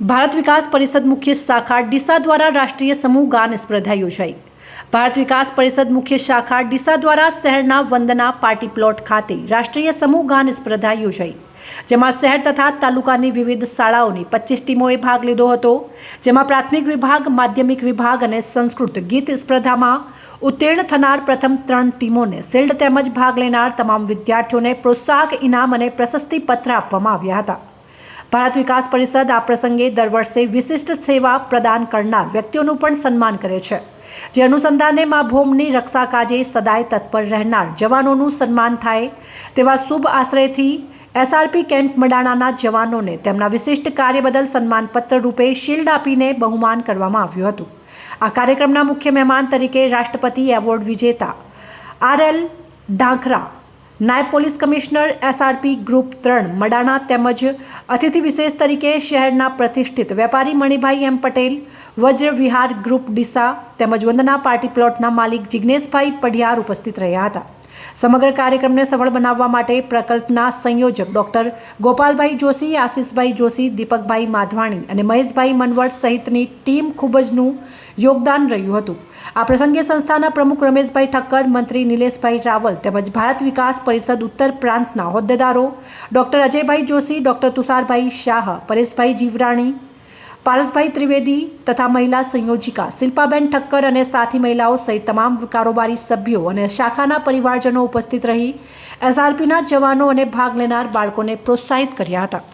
ભારત વિકાસ પરિષદ મુખ્ય શાખા ડીસા દ્વારા રાષ્ટ્રીય સમૂહ ગાન સ્પર્ધા યોજાઈ. ભારત વિકાસ પરિષદ મુખ્ય શાખા ડીસા દ્વારા શહેરના વંદના પાર્ટી પ્લોટ ખાતે રાષ્ટ્રીય સમૂહ ગાન સ્પર્ધા યોજાઈ. જેમાં શહેર તથા તાલુકાની વિવિધ શાળાઓની પચીસ ટીમોએ ભાગ લીધો હતો. જેમાં પ્રાથમિક વિભાગ, માધ્યમિક વિભાગ અને સંસ્કૃત ગીત સ્પર્ધામાં ઉત્તીર્ણ થનાર પ્રથમ ત્રણ ટીમોને શિલ્ડ તેમજ ભાગ લેનાર તમામ વિદ્યાર્થીઓને પ્રોત્સાહક ઇનામ અને પ્રશસ્તિપત્ર આપવામાં આવ્યા હતા. ભારત વિકાસ પરિષદ આ પ્રસંગે દર વર્ષે વિશિષ્ટ સેવા પ્રદાન કરનાર વ્યક્તિઓનું પણ સન્માન કરે છે. જે અનુસંધાને મા ભૂમની રક્ષા કાજે સદાય તત્પર રહેનાર જવાનોનું સન્માન થાય, તેવા શુભ આશ્રયથી એસઆરપી કેમ્પ મડાણાના જવાનોને તેમના વિશિષ્ટ કાર્ય બદલ સન્માનપત્ર રૂપે શિલ્ડ આપીને બહુમાન કરવામાં આવ્યું હતું. આ કાર્યક્રમના મુખ્ય મહેમાન તરીકે રાષ્ટ્રપતિ એવોર્ડ વિજેતા આર એલ ડાંખરા નાયબ પોલીસ કમિશનર એસઆરપી ગ્રુપ ત્રણ મડાણા તેમજ અતિથિ વિશેષ તરીકે શહેરના પ્રતિષ્ઠિત વેપારી મણિભાઈ એમ પટેલ વજ્ર વિહાર ગ્રુપ ડીસા તેમજ વંદના પાર્ટી પ્લોટના માલિક જિજ્ઞેશભાઈ પઢિયાર ઉપસ્થિત રહ્યા હતા. સમગ્ર કાર્યક્રમને સફળ બનાવવા માટે પ્રકલ્પના સંયોજક ડોક્ટર ગોપાલભાઈ જોશી, આશીષભાઈ જોશી, દીપકભાઈ માધવાણી અને મહેશભાઈ મનવડ સહિતની ટીમ ખૂબ જનું યોગદાન રહ્યું હતું. આ પ્રસંગે સંસ્થાના પ્રમુખ રમેશભાઈ ઠક્કર, મંત્રી નિલેશભાઈ રાવલ તેમજ ભારત વિકાસ પરિષદ ઉત્તર પ્રાંતના હોદ્દેદારો ડોક્ટર અજયભાઈ જોશી, ડોક્ટર તુષારભાઈ શાહ, પરેશભાઈ જીવરાણી પારસભાઈ ત્રિવેદી તથા મહિલા સંયોજિકા શિલ્પાબેન ઠક્કર અને સાથી મહિલાઓ સહિત તમામ કારોબારી સભ્યો અને શાખાના પરિવારજનો ઉપસ્થિત રહી એસઆરપીના જવાનો અને ભાગ લેનાર બાળકોને પ્રોત્સાહિત કર્યા હતા.